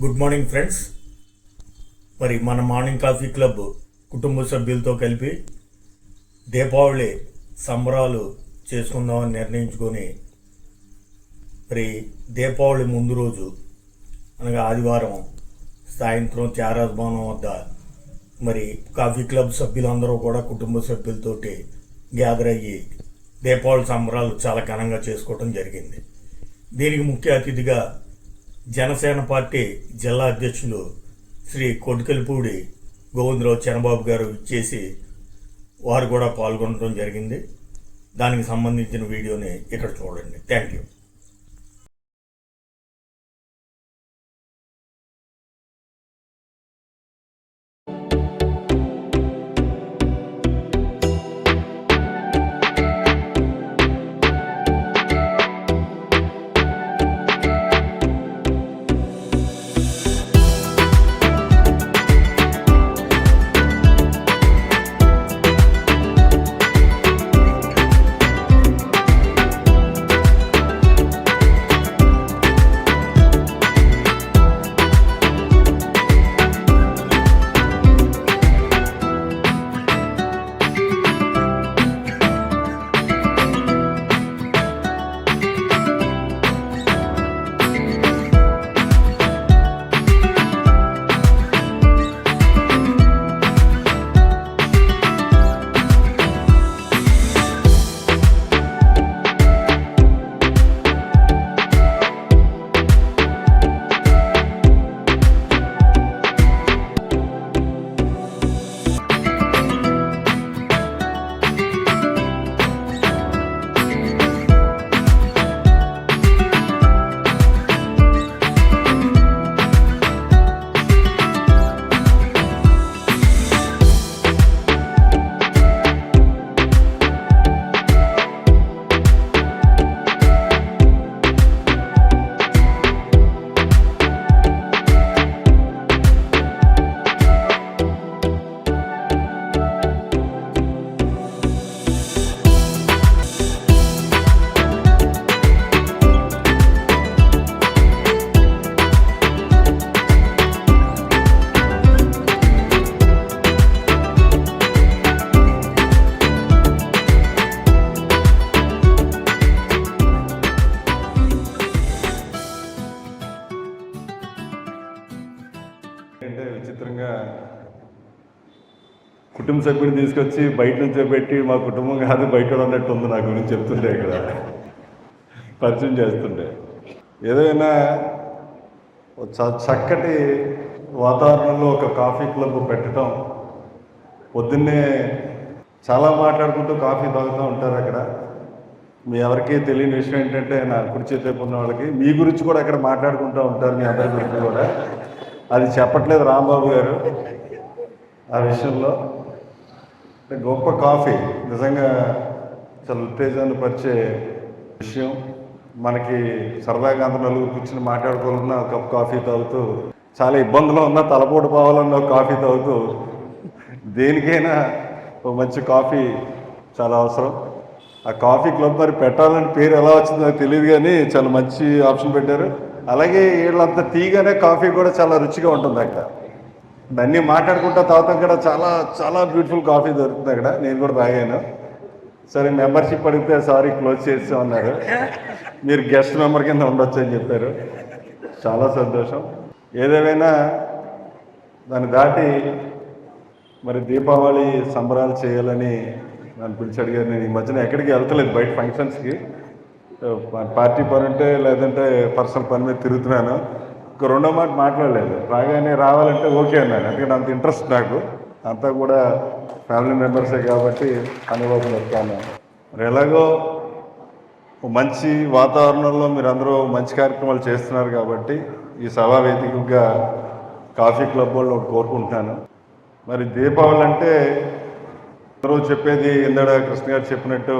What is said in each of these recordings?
Good morning friends మరి మన morning coffee club కుటుంబ సభ్యులతో కలిపి దీపావళి సంబరాలు చేసుకుందామని నిర్ణయించుకొని మరి దీపావళి ముందు రోజు అనగా ఆదివారం సాయంత్రం చారాజ్ భవనం వద్ద మరి కాఫీ క్లబ్ సభ్యులందరూ కూడా కుటుంబ సభ్యులతోటి గ్యాదర్ అయ్యి దీపావళి సంబరాలు చాలా ఘనంగా చేసుకోవడం జరిగింది. దీనికి ముఖ్య అతిథిగా జనసేన పార్టీ జిల్లా అధ్యక్షులు శ్రీ కొట్టుకలిపూడి గోవిందరావు చంద్రబాబు గారు ఇచ్చేసి వారు కూడా పాల్గొనడం జరిగింది. దానికి సంబంధించిన వీడియోని ఇక్కడ చూడండి. థ్యాంక్ యూ ఏంటంటే విచిత్రంగా కుటుంబ సభ్యుని తీసుకొచ్చి బయట నుంచో పెట్టి మా కుటుంబం కాదు బయట ఉన్నట్టు ఉంది నా గురించి చెప్తుండే ఇక్కడ. పరిచయం చేస్తుండే. ఏదైనా చ- చక్కటి వాతావరణంలో ఒక కాఫీ క్లబ్ పెట్టడం పొద్దున్నే చాలా మాట్లాడుకుంటూ కాఫీ తాగుతూ ఉంటారు అక్కడ. మీ ఎవరికి తెలియని విషయం ఏంటంటే నా కుర్చీ చేతి ఉన్న వాళ్ళకి మీ గురించి కూడా అక్కడ మాట్లాడుకుంటూ ఉంటారు మీ అందరి గురించి కూడా. అది చెప్పట్లేదు రాంబాబు గారు ఆ విషయంలో. గొప్ప కాఫీ నిజంగా చాలా ఉత్తేజాన్ని పరిచే విషయం. మనకి సరదాగా అంత నలుగురు కూర్చుని మాట్లాడుకోవాలన్నా కప్ కాఫీ తాగుతూ చాలా ఇబ్బందులు ఉన్నా తలపోటు పోవాలన్నా ఒక కాఫీ తాగుతూ దేనికైనా ఒక మంచి కాఫీ చాలా అవసరం. ఆ కాఫీ క్లబ్ మరి పెట్టాలని పేరు ఎలా వచ్చిందో తెలియదు కానీ చాలా మంచి ఆప్షన్ పెట్టారు. అలాగే వీళ్ళంతా తీగానే కాఫీ కూడా చాలా రుచిగా ఉంటుంది అక్కడ. దాన్ని మాట్లాడుకుంటా తాగుతాం కూడా చాలా చాలా బ్యూటిఫుల్ కాఫీ దొరుకుతుంది అక్కడ. నేను కూడా తాగాను. సరే మెంబర్షిప్ అడిగితే సారీ క్లోజ్ చేస్తామన్నారు మీరు గెస్ట్ మెంబర్ కింద ఉండొచ్చు అని చెప్పారు. చాలా సంతోషం. ఏదేమైనా దాన్ని దాటి మరి దీపావళి సంబరాలు చేయాలని నన్ను పిలిచి అడిగారు. నేను ఈ మధ్యన ఎక్కడికి వెళ్తలేదు బయట ఫంక్షన్స్కి పార్టీ పని ఉంటే లేదంటే పర్సనల్ పని మీద తిరుగుతున్నాను. ఇంక రెండో మాట మాట్లాడలేదు. రాగానే రావాలంటే ఓకే అన్నాను. ఎందుకంటే అంత ఇంట్రెస్ట్ నాకు. అంతా కూడా ఫ్యామిలీ మెంబర్సే కాబట్టి అనుభవం చెప్తాను మరి ఎలాగో మంచి వాతావరణంలో మీరు అందరూ మంచి కార్యక్రమాలు చేస్తున్నారు కాబట్టి ఈ సభా వేదికగా కాఫీ క్లబ్ వాళ్ళు ఒకటి కోరుకుంటున్నాను. మరి దీపావళి అంటే అందరూ చెప్పేది ఇందాడ కృష్ణ గారు చెప్పినట్టు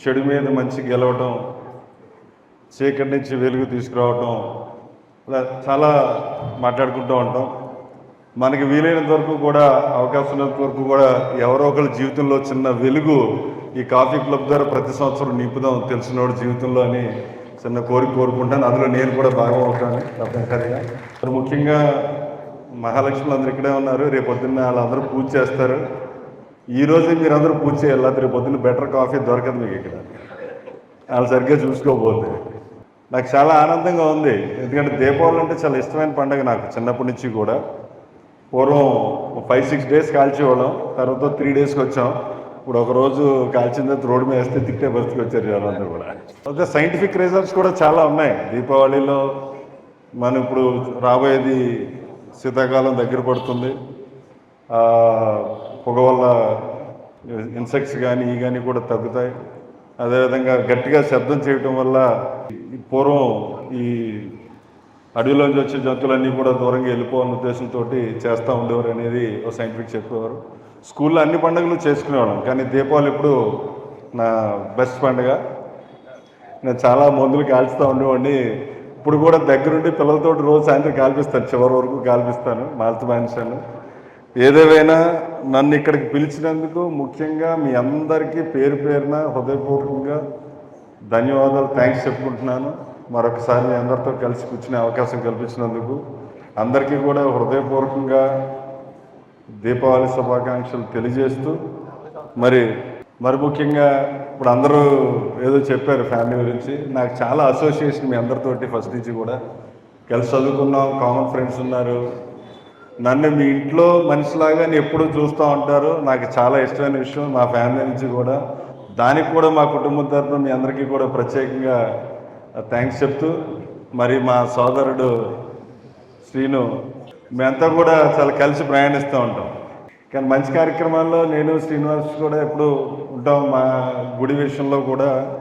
చెడు మీద మంచి గెలవటం చీకటి నుంచి వెలుగు తీసుకురావటం ఇలా చాలా మాట్లాడుకుంటూ ఉంటాం. మనకి వీలైనంత వరకు కూడా అవకాశం ఉన్నంత వరకు కూడా ఎవరో ఒకరి జీవితంలో చిన్న వెలుగు ఈ కాఫీ క్లబ్ ద్వారా ప్రతి సంవత్సరం నింపుదాం తెలిసినోడు జీవితంలో అని చిన్న కోరిక కోరుకుంటాను. అందులో నేను కూడా భాగం అవుతాను. తప్పనిసరిగా ముఖ్యంగా మహాలక్ష్మి అందరు ఇక్కడే ఉన్నారు. రేపొద్దున్న వాళ్ళందరూ పూజ చేస్తారు. ఈ రోజే మీరు అందరూ పూజ చేయాలి? రేపు పొద్దున్న బెటర్ కాఫీ దొరకదు మీకు ఇక్కడ. వాళ్ళు సరిగ్గా చూసుకోబోతే నాకు చాలా ఆనందంగా ఉంది. ఎందుకంటే దీపావళి అంటే చాలా ఇష్టమైన పండుగ నాకు చిన్నప్పటి నుంచి కూడా. పూర్వం ఫైవ్ సిక్స్ డేస్ కాల్చేవాళ్ళం. తర్వాత త్రీ డేస్కి వచ్చాం. ఇప్పుడు ఒక రోజు కాల్చిన తర్వాత రోడ్డు మీద వేస్తే తిట్టే పరిస్థితికి వచ్చారు జనాలందరూ కూడా. అయితే సైంటిఫిక్ రీజన్స్ కూడా చాలా ఉన్నాయి. దీపావళిలో మనం ఇప్పుడు రాబోయేది శీతాకాలం దగ్గర పడుతుంది. పొగ వల్ల ఇన్సెక్ట్స్ కానీ ఇవి కానీ కూడా తగ్గుతాయి. అదేవిధంగా గట్టిగా శబ్దం చేయటం వల్ల ఈ పూర్వం ఈ అడవిలోంచి వచ్చే జంతువులన్నీ కూడా దూరంగా వెళ్ళిపోవాలన్న ఉద్దేశంతో చేస్తూ ఉండేవారు అనేది ఒక సైంటిఫిక్ చెప్పేవారు. స్కూల్లో అన్ని పండుగలు చేసుకునేవాళ్ళం కానీ దీపావళి ఇప్పుడు నా బెస్ట్ పండుగ. నేను చాలా మందులు కాల్చుతూ ఉండేవాడిని. ఇప్పుడు కూడా దగ్గరుండి పిల్లలతో రోజు సాయంత్రం కాల్పిస్తాను చివరి వరకు కాల్పిస్తాను మాల్తు మానేశాను ఏదేమైనా నన్ను ఇక్కడికి పిలిచినందుకు ముఖ్యంగా మీ అందరికీ పేరు పేరున హృదయపూర్వకంగా ధన్యవాదాలు థ్యాంక్స్ చెప్పుకుంటున్నాను. మరొకసారి మీ అందరితో కలిసి కూర్చునే అవకాశం కల్పించినందుకు అందరికీ కూడా హృదయపూర్వకంగా దీపావళి శుభాకాంక్షలు తెలియజేస్తూ మరి మరి ముఖ్యంగా ఇప్పుడు అందరూ ఏదో చెప్పారు ఫ్యామిలీ గురించి. నాకు చాలా అసోసియేషన్ మీ అందరితోటి ఫస్ట్ నుంచి కూడా. కలిసి చదువుకున్నాం కామన్ ఫ్రెండ్స్ ఉన్నారు. నన్ను మీ ఇంట్లో మనిషిలాగా ఎప్పుడూ చూస్తూ ఉంటారు. నాకు చాలా ఇష్టమైన విషయం మా ఫ్యామిలీ నుంచి కూడా. దానికి కూడా మా కుటుంబం తరఫున మీ అందరికీ కూడా ప్రత్యేకంగా థ్యాంక్స్ చెప్తూ మరి మా సోదరుడు శ్రీను మేమంతా కూడా చాలా కలిసి ప్రయాణిస్తూ ఉంటాం. కానీ మంచి కార్యక్రమాల్లో నేను శ్రీనివాస్ కూడా ఎప్పుడు ఉంటాం. మా గుడి విషయంలో కూడా.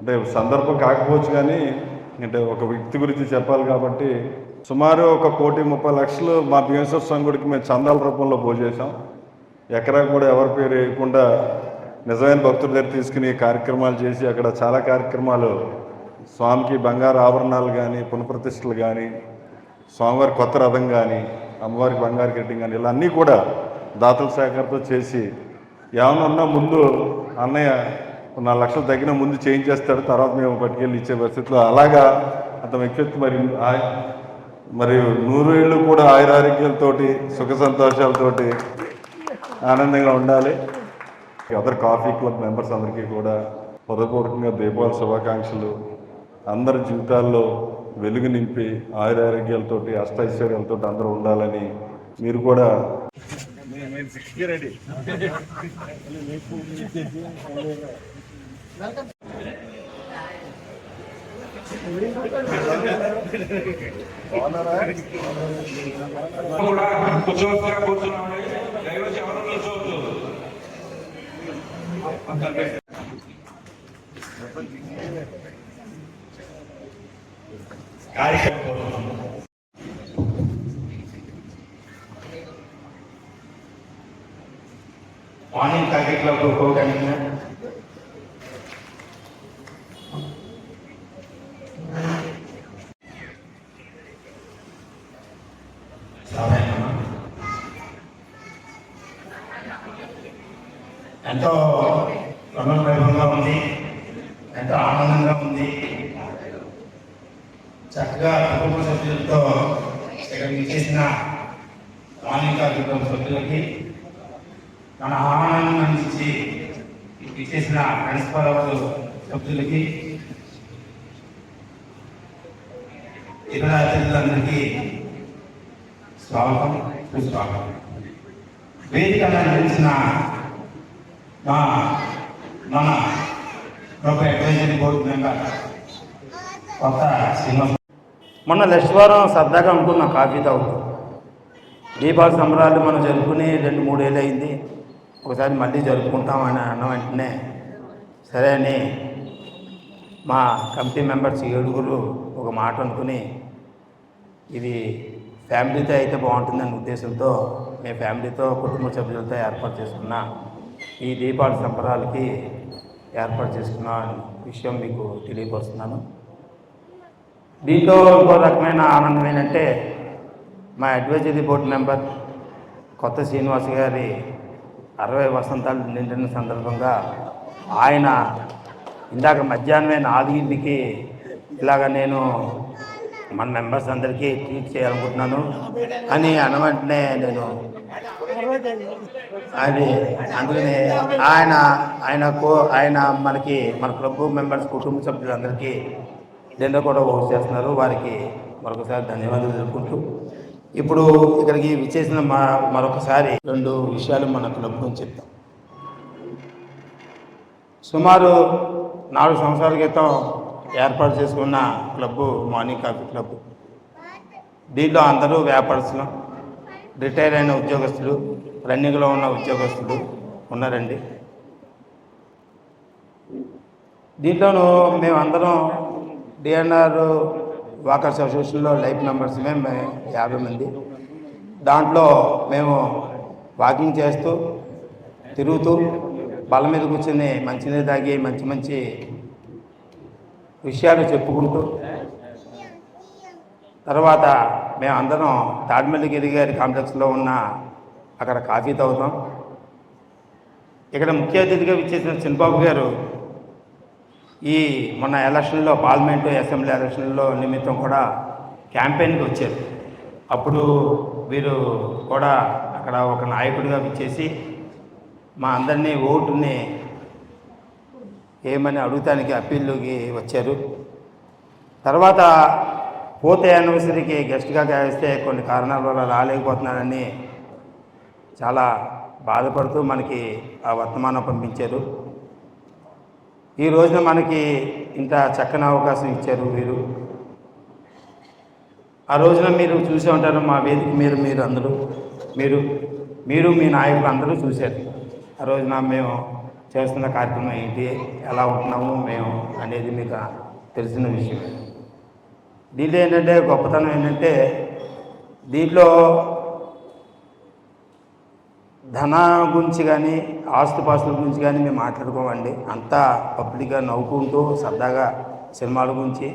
అంటే సందర్భం కాకపోవచ్చు కానీ అంటే ఒక వ్యక్తి గురించి చెప్పాలి కాబట్టి సుమారు ఒక కోటి ముప్పై లక్షలు మా భీమేశ్వర స్వామి గుడికి మేము చందాల రూపంలో పోజేసాం ఎకరా కూడా ఎవరి పేరు వేయకుండా నిజమైన భక్తుల దగ్గర తీసుకుని కార్యక్రమాలు చేసి అక్కడ చాలా కార్యక్రమాలు స్వామికి బంగారు ఆభరణాలు కానీ పునఃప్రతిష్టలు కానీ స్వామివారి కొత్త రథం కానీ అమ్మవారికి బంగారు గిడ్డం కానీ ఇలా అన్నీ కూడా దాతల సేకరణతో చేసి ఏమైనా ఉన్నా ముందు అన్నయ్య నాలుగు లక్షలు తగ్గిన ముందు చేంజ్ చేస్తాడు తర్వాత మేము పట్టుకెళ్ళి ఇచ్చే పరిస్థితిలో అలాగా అంత వ్యక్తిత్వం మరి ఆ- మరి నూరేళ్ళు కూడా ఆయురారోగ్యాలతోటి సుఖ సంతోషాలతోటి ఆనందంగా ఉండాలి. అదర్ కాఫీ క్లబ్ మెంబర్స్ అందరికీ కూడా హృదయపూర్వకంగా దీపావళి శుభాకాంక్షలు. అందరి జీవితాల్లో వెలుగు నింపి ఆయురారోగ్యాలతోటి అష్టైశ్వర్యాలతో అందరూ ఉండాలని మీరు కూడా రెడీ కూడా కూర్చోవచ్చుగా కూర్చున్నామండి దయవచ్చి ఎవరు నిల్చోవద్దు మార్నింగ్ కాఫీ ఎంతో వైభవంగా ఉంది. ఎంతో ఆనందంగా ఉంది. చక్కగా కుటుంబ సభ్యులతో ఇక్కడ చేసిన మార్నింగ్ కుటుంబ సభ్యులకి తన ఆహ్వానాన్ని అందించి ఇచ్చేసిన ప్రిన్సిపల్ సభ్యులకి ఇతర అతిథులందరికీ స్వాగతం సుస్వాగతం. వేదిక నిర్వహించిన మన కొత్త మొన్న లక్ష్మీవారం సరదాగా అనుకున్నాం కాఫీ తాగుతూ. దీపావళి సంబరాలు మనం జరుపుకుని రెండు మూడేళ్ళు అయింది. ఒకసారి మళ్ళీ జరుపుకుంటామని అన్న వెంటనే సరే అని మా కమిటీ మెంబర్స్ ఏడుగురు ఒక మాట అనుకుని ఇది ఫ్యామిలీతో అయితే బాగుంటుందనే ఉద్దేశంతో మేము ఫ్యామిలీతో కుటుంబ సభ్యులతో ఏర్పాటు చేసుకున్న. ఈ దీపావళి సంబరాలకి ఏర్పాటు చేసుకున్న విషయం మీకు తెలియపరుస్తున్నాను. దీంట్లో ఇంకో రకమైన ఆనందం ఏంటంటే మా అడ్వైజరీ బోర్డు మెంబర్ కొత్త శ్రీనివాస్ గారి అరవై వసంతాలు నిండిన సందర్భంగా ఆయన ఇందాక మధ్యాహ్నమే నాలుగింటికి ఇలాగ నేను మన మెంబర్స్ అందరికీ ట్రీట్ చేయాలనుకుంటున్నాను. అని అనవంటనే నేను అది అందుకనే ఆయన ఆయనకు ఆయన మనకి మన క్లబ్ మెంబర్స్ కుటుంబ సభ్యులందరికీ డిన్నర్ కూడా హోస్ట్ చేస్తున్నారు. వారికి మరొకసారి ధన్యవాదాలు తెలుపుకుంటూ ఇప్పుడు ఇక్కడికి విచ్చేసిన మా మరొకసారి రెండు విషయాలు మన క్లబ్ గురించి చెప్తాం. సుమారు నాలుగు సంవత్సరాల క్రితం ఏర్పాటు చేసుకున్న క్లబ్బు మార్నింగ్ కాఫీ క్లబ్. దీంట్లో అందరూ వ్యాపారస్తులు రిటైర్ అయిన ఉద్యోగస్తులు రన్నింగ్లో ఉన్న ఉద్యోగస్తులు ఉన్నారండి. దీంట్లోనూ మేమందరం డిఎన్ఆర్ వాకర్స్ అసోసియేషన్లో లైఫ్ మెంబర్స్ మేము యాభై మంది. దాంట్లో మేము వాకింగ్ చేస్తూ తిరుగుతూ బల మీద కూర్చొని మంచినీరు తాగి మంచి మంచి విషయాలు చెప్పుకుంటూ తర్వాత మేమందరం తాడిమల్లిగిరి గారి కాంప్లెక్స్లో ఉన్న అక్కడ కాఫీ తాగుతాం. ఇక్కడ ముఖ్య అతిథిగా విచ్చేసిన చిన్నబాబు గారు ఈ మొన్న ఎలక్షన్లో పార్లమెంటు అసెంబ్లీ ఎలక్షన్లో నిమిత్తం కూడా క్యాంపెయిన్కి వచ్చారు. అప్పుడు వీరు కూడా అక్కడ ఒక నాయకుడిగా విచ్చేసి మా అందరినీ ఓటుని ఏమని అడుగుతానికి అప్పీల్లోకి వచ్చారు. తర్వాత పోతే యానివర్సరీకి గెస్ట్గా కలిస్తే కొన్ని కారణాల వల్ల రాలేకపోతున్నానని చాలా బాధపడుతూ మనకి ఆ వర్తమానం పంపించారు. ఈ రోజున మనకి ఇంత చక్కని అవకాశం ఇచ్చారు వీరు. ఆ రోజున మీరు చూసే ఉంటారు మా వేదిక మీరు మీరు అందరూ మీరు మీరు మీ నాయకులు అందరూ చూశారు. ఆ రోజున మేము చేస్తున్న కార్యక్రమం ఏంటి? ఎలా ఉంటున్నాము మేము అనేది మీకు తెలిసిన విషయం. దీంట్లో ఏంటంటే గొప్పతనం ఏంటంటే దీంట్లో ధన గురించి కానీ ఆస్తుపాస్తుల గురించి కానీ మేము మాట్లాడుకోమండి. అంతా పబ్లిక్గా నవ్వుకుంటూ సరదాగా సినిమాల గురించి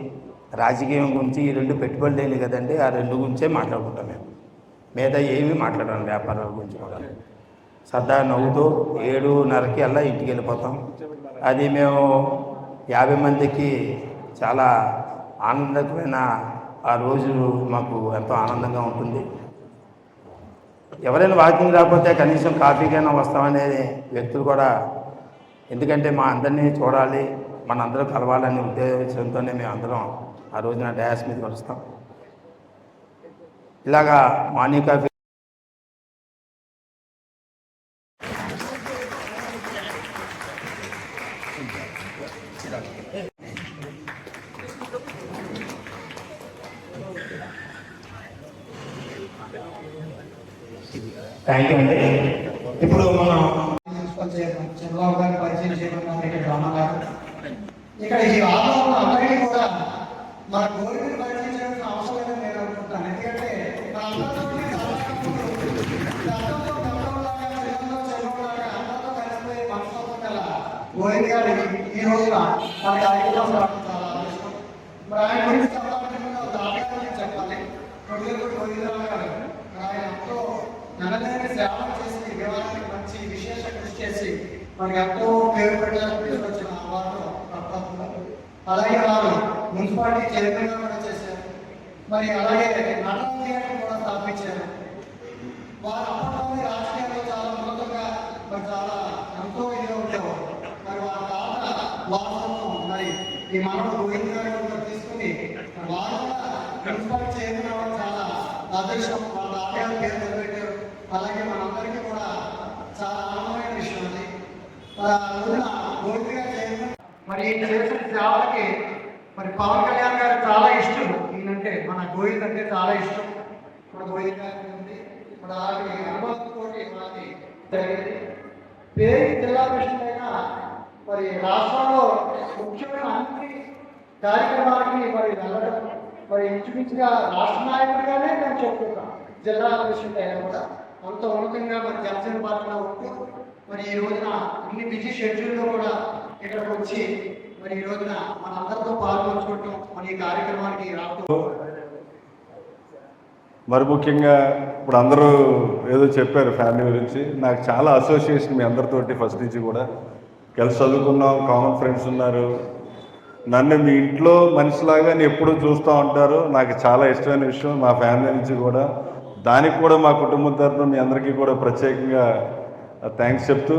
రాజకీయం గురించి ఈ రెండు పెట్టుబడి లేని కదండి ఆ రెండు గురించే మాట్లాడుకుంటాం మేము. మిగతా ఏమీ మాట్లాడాలి వ్యాపారాల గురించి కూడా. సరదా నవ్వుతూ ఏడున్నరకి అలా ఇంటికి వెళ్ళిపోతాం. అది మేము యాభై మందికి చాలా ఆనందకరమైన ఆ రోజు మాకు ఎంతో ఆనందంగా ఉంటుంది. ఎవరైనా వాకింగ్ రాకపోతే కనీసం కాఫీకైనా వస్తామనే వ్యక్తులు కూడా ఎందుకంటే మా అందరినీ చూడాలి మనందరూ కలవాలనే ఉద్దేశంతోనే మేము అందరం ఆ రోజున డయాస్ మీద కలుస్తాం ఇలాగా మార్నింగ్ కాఫీ థ్యాంక్ యూ అండి ఇప్పుడు మనం చంద్రబాబు గారిని పరిచయం చేయమన్నారు ఇక్కడ ఇక్కడ ఈ వాతావరణం అందరికీ కూడా మన గోరిని పరిచయం చేయాల్సిన అవసరం లేదని నేను అనుకుంటాను ఎందుకంటే గోవింద్ ఈ రోజున మన కార్యక్రమం చాలా మరి ఆయన గురించి చెప్పాలంటే గురించి చెప్పాలి గోవిందరావు గారు ఆయన ఎంతో నన్నదేవి సేవ చేసి వివాహానికి మంచి విశేష కృషి చేసి మనకి ఎంతో పేరు పెట్టడానికి తీసుకొచ్చిన వారు రత్నాలు. అలాగే వారు మున్సిపాలిటీ చైర్మన్గా కూడా చేశారు. మరి అలాగే నటన థియేటర్ కూడా స్థాపించారు. వారు అప్పట్లోనే రాజకీయాల్లో చాలా ఉన్నతంగా మరి చాలా ఎంతో ఇదిగా ఉండేవారు. మరి వారి తాత వారసత్వం మరి ఈ మనవడు గోవింద్ గారు తీసుకుని వారు మున్సిపాలిటీ చైర్మన్ అవ్వడం చాలా అదృష్టం. వాళ్ళ తాతగారి పేరు నిలబెట్టారు అలాగే మనందరికీ కూడా చాలా ఆనందమైన విషయం అది. మరి గోవింద్ గారు మరి చేసిన సేవలకి మరి పవన్ కళ్యాణ్ గారు చాలా ఇష్టం. ఈయనంటే మన గోవింద్ అంటే చాలా ఇష్టం. మన గోవింద్ గారికి ఉంది. మన అలాంటి అనుభవంతో మనకి జరిగింది. పేరు జిల్లా పరిషత్ అయినా మరి రాష్ట్రంలో ముఖ్యమైన అన్ని కార్యక్రమాలకి మరి వెళ్ళడం మరి ఇంచుమించుగా రాష్ట్ర నాయకుడిగానే మేము చెప్పుకుంటాం జిల్లా పరిషత్ కూడా. అంత ఉన్నతంగా మరి జనసేన పార్టీలో ఉంటూ మరి ఈ రోజున ఇన్ని బిజీ షెడ్యూల్లో కూడా ఇక్కడికి వచ్చి మరి ఈ రోజున మనందరితో పాల్గొంచుకోవటం మరి ఈ కార్యక్రమానికి రావటం. మరి ముఖ్యంగా ఇప్పుడు అందరూ ఏదో చెప్పారు ఫ్యామిలీ గురించి. నాకు చాలా అసోసియేషన్ మీ అందరితోటి ఫస్ట్ నుంచి కూడా. కలిసి చదువుకున్నాం కామన్ ఫ్రెండ్స్ ఉన్నారు. నన్ను మీ ఇంట్లో మనిషిలాగా ఎప్పుడూ చూస్తూ ఉంటారు. నాకు చాలా ఇష్టమైన విషయం మా ఫ్యామిలీ నుంచి కూడా. దానికి కూడా మా కుటుంబం తరఫున మీ అందరికీ కూడా ప్రత్యేకంగా థ్యాంక్స్ చెప్తూ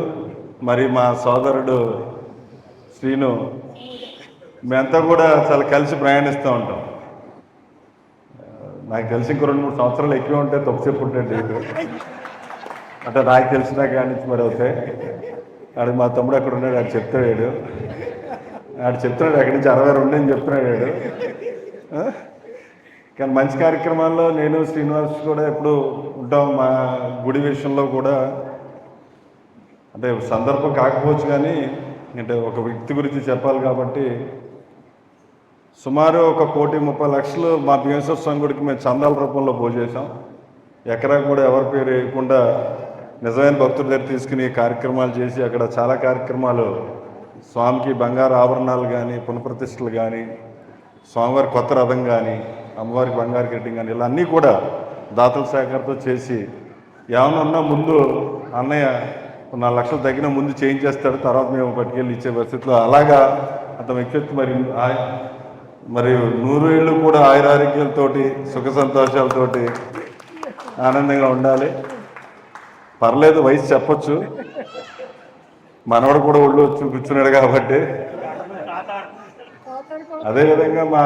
మరి మా సోదరుడు శ్రీను మేమంతా కూడా చాలా కలిసి ప్రయాణిస్తూ ఉంటాం. నాకు తెలిసి ఇంకో రెండు మూడు సంవత్సరాలు ఎక్కువ ఉంటే తప్పు చెప్పుంటే అంటే నాకు తెలిసినా కానీ మరి అవుతాయి ఆడు మా తమ్ముడు అక్కడ ఉన్నాడు ఆడు చెప్తాడు ఆడు చెప్తున్నాడు అక్కడి నుంచి అరవై రెండు అని చెప్తున్నాడు కానీ మంచి కార్యక్రమాల్లో నేను శ్రీనివాస్ కూడా ఎప్పుడు ఉంటాం. మా గుడి విషయంలో కూడా. అంటే సందర్భం కాకపోవచ్చు కానీ అంటే ఒక వ్యక్తి గురించి చెప్పాలి కాబట్టి. సుమారు ఒక కోటి ముప్పై లక్షలు మా భీమేశ్వర స్వామి గుడికి మేము చందాల రూపంలో పోజేసాం ఎకరా కూడా ఎవరి పేరు వేయకుండా నిజమైన భక్తుల దగ్గర తీసుకుని కార్యక్రమాలు చేసి అక్కడ చాలా కార్యక్రమాలు. స్వామికి బంగారు ఆభరణాలు కానీ పునఃప్రతిష్టలు కానీ స్వామివారి కొత్త రథం కానీ అమ్మవారికి బంగారు గడ్డి కానీ ఇలా అన్నీ కూడా దాతల సహకారంతో చేసి ఏమన్నా ఉన్నా ముందు అన్నయ్య నాలుగు లక్షలు తగ్గిన ముందు చేంజ్ చేస్తాడు తర్వాత మేము పట్టుకెళ్ళి ఇచ్చే పరిస్థితిలో అలాగా అంత వ్యక్తిత్వం మరి ఆ- మరి నూరేళ్ళు కూడా ఆయురారోగ్యాలతోటి సుఖ సంతోషాలతోటి ఆనందంగా ఉండాలి. పర్లేదు వయసు చెప్పచ్చు. మనవడు కూడా ఒళ్ళు వచ్చి కూర్చున్నాడు కాబట్టి. అదేవిధంగా మా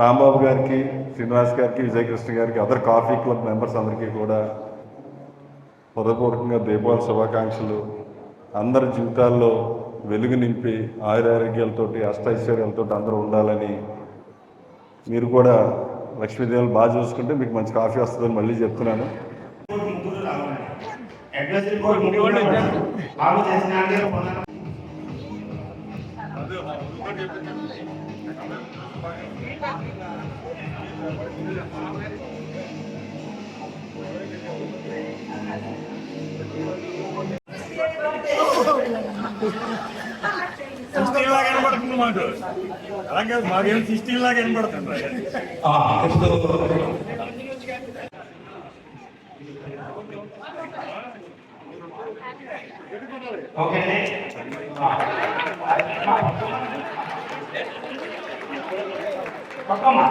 రాంబాబు గారికి శ్రీనివాస్ గారికి విజయకృష్ణ గారికి అదర్ కాఫీ క్లబ్ మెంబర్స్ అందరికీ కూడా హృదయపూర్వకంగా దీపావళి శుభాకాంక్షలు. అందరి జీవితాల్లో వెలుగు నింపి ఆయురారోగ్యాలతోటి అష్టైశ్వర్యాలతో అందరూ ఉండాలని మీరు కూడా లక్ష్మీదేవులు బాగా చూసుకుంటే మీకు మంచి కాఫీ వస్తుందని మళ్ళీ చెప్తున్నాను. అడ్రస్ రిపోర్ట్ ముగ్గురు బాబు చేసిన అంటే పొందడం సిక్స్టీన్ లాగా కనబడుతుంది మాకు అలాగే మాకేం సిక్స్టీన్ లాగా కనబడుతుంది ఓకే పక్కమ్మా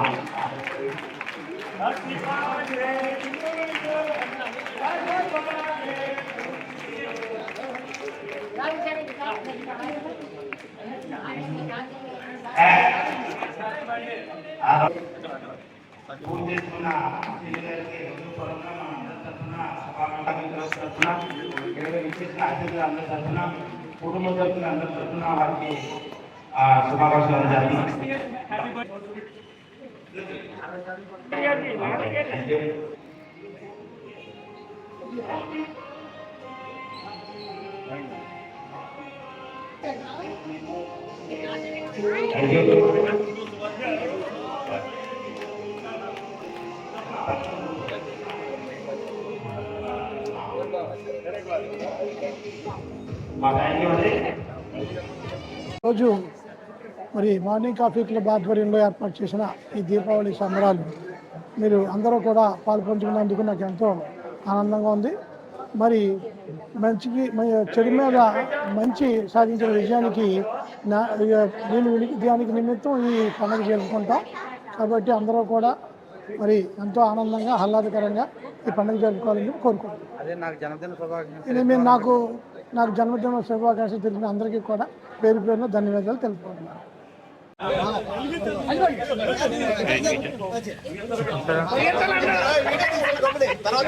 పూజ చేసుకున్న అతిథి గారికి హృదయపూర్వకంగా మా అందరి తరఫున శుభాకాంక్షలు తరఫున ఇక్కడ ఇచ్చేసిన అతిథులు అందరి తరఫున కుటుంబ తరఫున అందరి తరఫున వారికి ఆ, శుభాకాంక్షలు జరుగుతున్నాం మా థ్యాంక్ యూ అండి రోజు మరి మార్నింగ్ కాఫీ క్లబ్ ఆధ్వర్యంలో ఏర్పాటు చేసిన ఈ దీపావళి సంబరాలు మీరు అందరూ కూడా పాల్పంచుకున్నందుకు నాకు ఎంతో ఆనందంగా ఉంది. మరి మంచికి చెడు మీద మంచి సాధించిన విజయానికి నా దానికి నిమిత్తం ఈ పండుగ జరుపుకుంటాం. కాబట్టి అందరూ కూడా మరి ఎంతో ఆనందంగా ఆహ్లాదకరంగా ఈ పండుగ జరుపుకోవాలని కోరుకుంటున్నాం. అదే నాకు జన్మదిన శుభాకాంక్షలు ఇది మీరు నాకు నాకు జన్మదిన శుభాకాంక్షలు తెలిసిన అందరికీ కూడా పేరు పేరున ధన్యవాదాలు తెలుపుకుంటున్నాను. తర్వాత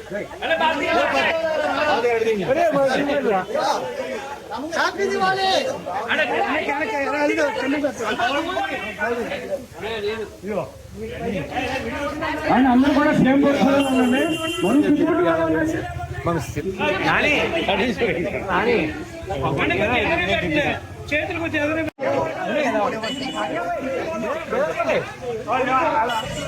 ఎక్కడ చెప్పండి గురుగురు గురుకు వచ్చి పక్కన చెప్పారు అంటే మధ్యలో ఉన్నారు